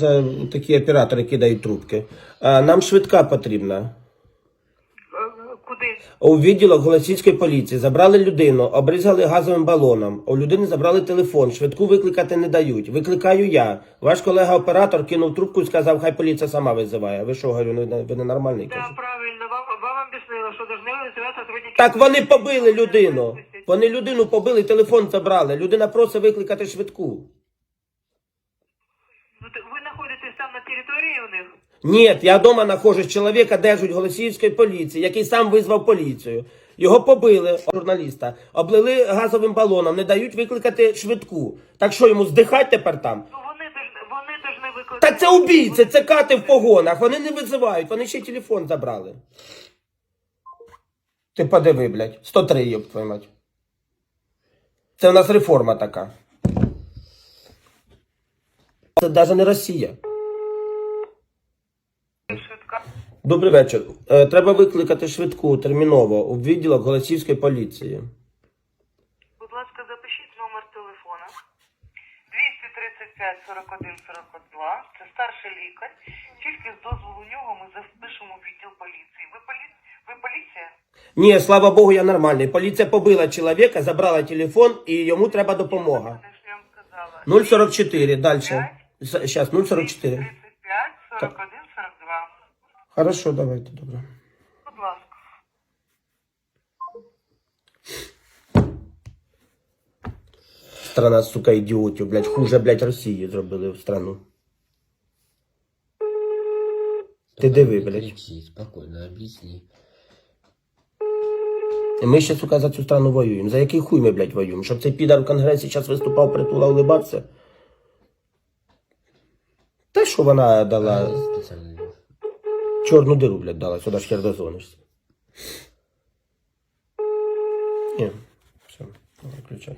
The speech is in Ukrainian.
Це такі оператори кидають трубки. А, Нам швидка потрібна. Куди? У відділок Голосівської поліції забрали людину, обрізали газовим балоном. У людини забрали телефон, швидку викликати не дають. Викликаю я. Ваш колега-оператор кинув трубку і сказав, хай поліція сама визиває. Ви що, говорю, ви, ви ненормальний? Да, кажу. правильно, вам, вам объяснила, що должны сотрудники. Так вони побили людину. Вони людину побили, телефон забрали. Людина просить викликати швидку. Ви знаходитесь там на території у них? Ні, я вдома нахожусь, чоловіка держать Голосіївської поліції, який сам визвав поліцію. Його побили, журналіста, облили газовим балоном, не дають викликати швидку. Так що йому здихать тепер там? Ну вони вони должны викликати. Та це убійці, це кати в погонах, вони не визивають, вони ще й телефон забрали. Ти подиви, блядь, 103, йоб твою мать. Це в нас реформа така. Це навіть не Росія. Добрий вечір. Е, Треба викликати швидку терміново у відділок Голосівської поліції. Будь ласка, запишіть номер телефона. 235 41 42. Це старший лікар. Тільки з дозволу нього ми запишемо в відділ поліції. Ви, полі... Ви поліція? Ні, слава Богу, я нормальний. Поліція побила чоловіка, забрала телефон і йому треба допомога. Я вам сказала. 044, далі. Зараз, 044. 35 41 42. Хорошо, давайте, добре. Будь ласка. Страна, сука, ідіотів, блядь, хуже, блядь, Росії зробили в страну. Ти диви, блядь. Кричи, спокойно, объясни. І ми ще, сука, за цю страну воюємо. За який хуй ми, блядь, воюємо? Щоб цей підар в конгресі зараз виступав, притула, улибався? Що вона дала? Чорну диру, блядь, дала, сюди ж хер дозвонишся. Ні, все, виключай.